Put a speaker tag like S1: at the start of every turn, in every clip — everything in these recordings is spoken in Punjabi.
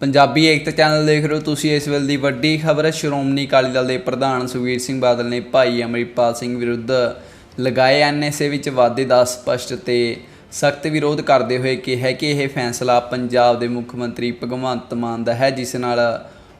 S1: ਪੰਜਾਬੀ ਏਕਤਾ ਚੈਨਲ ਦੇਖ ਰਹੇ ਹੋ ਤੁਸੀਂ ਇਸ ਵੇਲੇ ਦੀ ਵੱਡੀ ਖਬਰ, ਸ਼੍ਰੋਮਣੀ ਅਕਾਲੀ ਦਲ ਦੇ ਪ੍ਰਧਾਨ ਸੁਖਬੀਰ ਸਿੰਘ ਬਾਦਲ ਨੇ ਭਾਈ ਅਮਰਿਤਪਾਲ ਸਿੰਘ ਵਿਰੁੱਧ ਲਗਾਏ ਐਨਐਸਏ ਵਿੱਚ ਵਾਧੇ ਦਾ ਸਪਸ਼ਟ ਤੇ ਸਖਤ ਵਿਰੋਧ ਕਰਦੇ ਹੋਏ ਕਿਹਾ ਕਿ ਇਹ ਫੈਸਲਾ ਪੰਜਾਬ ਦੇ ਮੁੱਖ ਮੰਤਰੀ ਭਗਵੰਤ ਮਾਨ ਦਾ ਹੈ, ਜਿਸ ਨਾਲ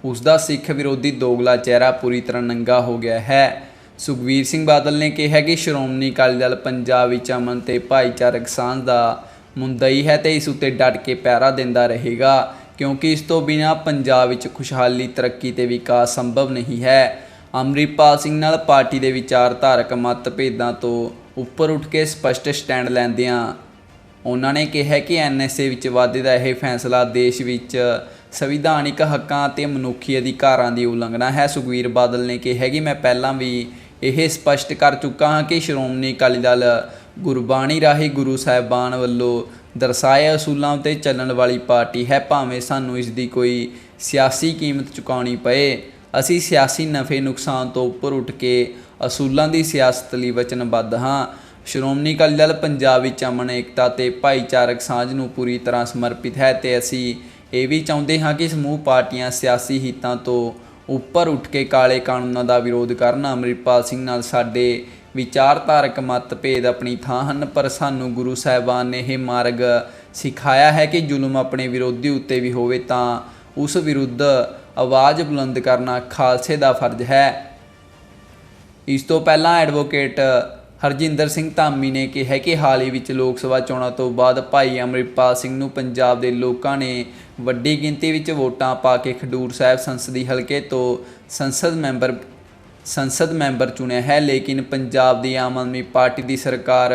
S1: ਉਸ ਦਾ ਸਿੱਖ ਵਿਰੋਧੀ ਦੋਗਲਾ ਚਿਹਰਾ ਪੂਰੀ ਤਰ੍ਹਾਂ ਨੰਗਾ ਹੋ ਗਿਆ ਹੈ। ਸੁਖਬੀਰ ਸਿੰਘ ਬਾਦਲ ਨੇ ਕਿਹਾ ਕਿ ਸ਼੍ਰੋਮਣੀ ਅਕਾਲੀ ਦਲ ਪੰਜਾਬ ਵਿੱਚ ਅਮਨ ਤੇ ਭਾਈਚਾਰਕ ਸਾਂਝ ਦਾ ਮੁੰਦਈ ਹੈ ਤੇ ਇਸ ਉੱਤੇ ਡਟ ਕੇ ਪਹਿਰਾ ਦਿੰਦਾ ਰਹੇਗਾ। ਕਿਉਂਕਿ ਇਸ ਤੋਂ ਬਿਨਾਂ ਪੰਜਾਬ ਵਿੱਚ ਖੁਸ਼ਹਾਲੀ, ਤਰੱਕੀ ਤੇ ਵਿਕਾਸ ਸੰਭਵ ਨਹੀਂ ਹੈ। ਅੰਮ੍ਰਿਤਪਾਲ ਸਿੰਘ ਨਾਲ ਪਾਰਟੀ ਦੇ ਵਿਚਾਰਧਾਰਕ ਮਤਭੇਦਾਂ ਤੋਂ ਉੱਪਰ ਉੱਠ ਕੇ ਸਪਸ਼ਟ ਸਟੈਂਡ ਲੈਂਦਿਆਂ ਉਹਨਾਂ ਨੇ ਕਿਹਾ ਕਿ ਐਨਐਸਏ ਵਿੱਚ ਵਾਧੇ ਦਾ ਇਹ ਫੈਸਲਾ ਦੇਸ਼ ਵਿੱਚ ਸੰਵਿਧਾਨਿਕ ਹੱਕਾਂ ਅਤੇ ਮਨੁੱਖੀ ਅਧਿਕਾਰਾਂ ਦੀ ਉਲੰਘਣਾ ਹੈ। ਸੁਖਵੀਰ ਬਾਦਲ ਨੇ ਕਿਹਾ ਕਿ ਮੈਂ ਪਹਿਲਾਂ ਵੀ ਇਹ ਸਪਸ਼ਟ ਕਰ ਚੁੱਕਾ ਹਾਂ ਕਿ ਸ਼੍ਰੋਮਣੀ ਅਕਾਲੀ ਦਲ ਗੁਰਬਾਣੀ ਰਾਹੀਂ ਗੁਰੂ ਸਾਹਿਬਾਨ ਵੱਲੋਂ ਦਰਸਾਏ ਅਸੂਲਾਂ ਉਤੇ ਚੱਲਣ ਵਾਲੀ ਪਾਰਟੀ ਹੈ, ਭਾਵੇਂ ਸਾਨੂੰ ਇਸ ਦੀ ਕੋਈ ਸਿਆਸੀ ਕੀਮਤ ਚੁਕਾਉਣੀ ਪਏ। ਅਸੀਂ ਸਿਆਸੀ ਨਫੇ ਨੁਕਸਾਨ ਤੋਂ ਉੱਪਰ ਉੱਠ ਕੇ ਅਸੂਲਾਂ ਦੀ ਸਿਆਸਤ ਲਈ ਵਚਨਬੱਧ ਹਾਂ। ਸ਼੍ਰੋਮਣੀ ਅਕਾਲੀ ਦਲ ਪੰਜਾਬ ਵਿੱਚ ਅਮਨ, ਏਕਤਾ ਤੇ ਭਾਈਚਾਰਕ ਸਾਂਝ ਨੂੰ ਪੂਰੀ ਤਰ੍ਹਾਂ ਸਮਰਪਿਤ ਹੈ ਤੇ ਅਸੀਂ ਇਹ ਵੀ ਚਾਹੁੰਦੇ ਹਾਂ ਕਿ ਸਮੂਹ ਪਾਰਟੀਆਂ ਸਿਆਸੀ ਹਿੱਤਾਂ ਤੋਂ ਉੱਪਰ ਉੱਠ ਕੇ ਕਾਲੇ ਕਾਨੂੰਨਾਂ ਦਾ ਵਿਰੋਧ ਕਰਨ। ਅੰਮ੍ਰਿਤਪਾਲ ਸਿੰਘ ਨਾਲ ਸਾਡੇ ਵਿਚਾਰਧਾਰਕ ਮਤਭੇਦ ਆਪਣੀ ਥਾਂ ਹਨ, ਪਰ ਸਾਨੂੰ ਗੁਰੂ ਸਾਹਿਬਾਨ ਨੇ ਇਹ ਮਾਰਗ ਸਿਖਾਇਆ ਹੈ ਕਿ ਜ਼ੁਲਮ ਆਪਣੇ ਵਿਰੋਧੀ ਉੱਤੇ ਵੀ ਹੋਵੇ ਤਾਂ ਉਸ ਵਿਰੁੱਧ ਆਵਾਜ਼ ਬੁਲੰਦ ਕਰਨਾ ਖਾਲਸੇ ਦਾ ਫਰਜ਼ ਹੈ। ਇਸ ਤੋਂ ਪਹਿਲਾਂ ਐਡਵੋਕੇਟ ਹਰਜਿੰਦਰ ਸਿੰਘ ਧਾਮੀ ਨੇ ਕਿਹਾ ਕਿ ਹਾਲ ਹੀ ਵਿੱਚ ਲੋਕ ਸਭਾ ਚੋਣਾਂ ਤੋਂ ਬਾਅਦ ਭਾਈ ਅਮਰਿਤਪਾਲ ਸਿੰਘ ਨੂੰ ਪੰਜਾਬ ਦੇ ਲੋਕਾਂ ਨੇ ਵੱਡੀ ਗਿਣਤੀ ਵਿੱਚ ਵੋਟਾਂ ਪਾ ਕੇ ਖਡੂਰ ਸਾਹਿਬ ਸੰਸਦੀ ਹਲਕੇ ਤੋਂ ਸੰਸਦ ਮੈਂਬਰ ਸੰਸਦ ਮੈਂਬਰ ਚੁਣਿਆ ਹੈ, ਲੇਕਿਨ ਪੰਜਾਬ ਦੀ ਆਮ ਆਦਮੀ ਪਾਰਟੀ ਦੀ ਸਰਕਾਰ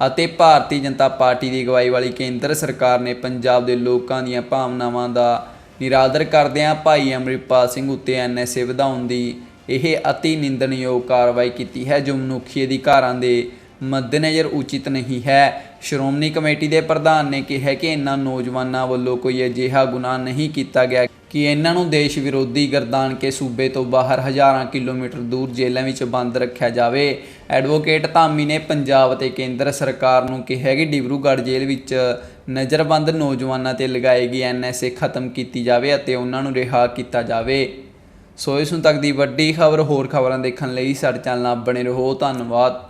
S1: ਅਤੇ ਭਾਰਤੀ ਜਨਤਾ ਪਾਰਟੀ ਦੀ ਅਗਵਾਈ ਵਾਲੀ ਕੇਂਦਰ ਸਰਕਾਰ ਨੇ ਪੰਜਾਬ ਦੇ ਲੋਕਾਂ ਦੀਆਂ ਭਾਵਨਾਵਾਂ ਦਾ ਨਿਰਾਦਰ ਕਰਦਿਆਂ ਭਾਈ ਅਮਰਿਤਪਾਲ ਸਿੰਘ ਉੱਤੇ ਐਨਐਸਏ ਵਧਾਉਣ ਦੀ ਇਹ ਅਤੀ ਨਿੰਦਣਯੋਗ ਕਾਰਵਾਈ ਕੀਤੀ ਹੈ, ਜੋ ਮਨੁੱਖੀ ਅਧਿਕਾਰਾਂ ਦੇ ਮੱਦੇਨਜ਼ਰ ਉਚਿਤ ਨਹੀਂ ਹੈ। ਸ਼੍ਰੋਮਣੀ ਕਮੇਟੀ ਦੇ ਪ੍ਰਧਾਨ ਨੇ ਕਿਹਾ ਕਿ ਇਨ੍ਹਾਂ ਨੌਜਵਾਨਾਂ ਵੱਲੋਂ ਕੋਈ ਅਜਿਹਾ ਗੁਨਾਹ ਨਹੀਂ ਕੀਤਾ ਗਿਆ। ਕਿ ਇਹਨਾਂ ਨੂੰ ਦੇਸ਼ ਵਿਰੋਧੀ ਗਰਦਾਨ ਕੇ ਸੂਬੇ ਤੋਂ ਬਾਹਰ ਹਜ਼ਾਰਾਂ ਕਿਲੋਮੀਟਰ ਦੂਰ ਜੇਲ੍ਹਾਂ ਵਿੱਚ ਬੰਦ ਰੱਖਿਆ ਜਾਵੇ। ਐਡਵੋਕੇਟ ਧਾਮੀ ਨੇ ਪੰਜਾਬ ਅਤੇ ਕੇਂਦਰ ਸਰਕਾਰ ਨੂੰ ਕਿਹਾ ਕਿ ਡਿਬਰੂਗੜ੍ਹ ਜੇਲ੍ਹ ਵਿੱਚ ਨਜ਼ਰਬੰਦ ਨੌਜਵਾਨਾਂ ਤੇ ਲਗਾਈ ਗਈ ਐਨਐਸਏ ਖਤਮ ਕੀਤੀ ਜਾਵੇ ਅਤੇ ਉਹਨਾਂ ਨੂੰ ਰਿਹਾ ਕੀਤਾ ਜਾਵੇ। ਸੋ ਇਸ ਨੂੰ ਤੱਕ ਦੀ ਵੱਡੀ ਖਬਰ ਹੋਰ ਖਬਰਾਂ ਦੇਖਣ ਲਈ ਸਾਡੇ ਚੈਨਲ ਨਾਲ ਬਣੇ ਰਹੋ। ਧੰਨਵਾਦ।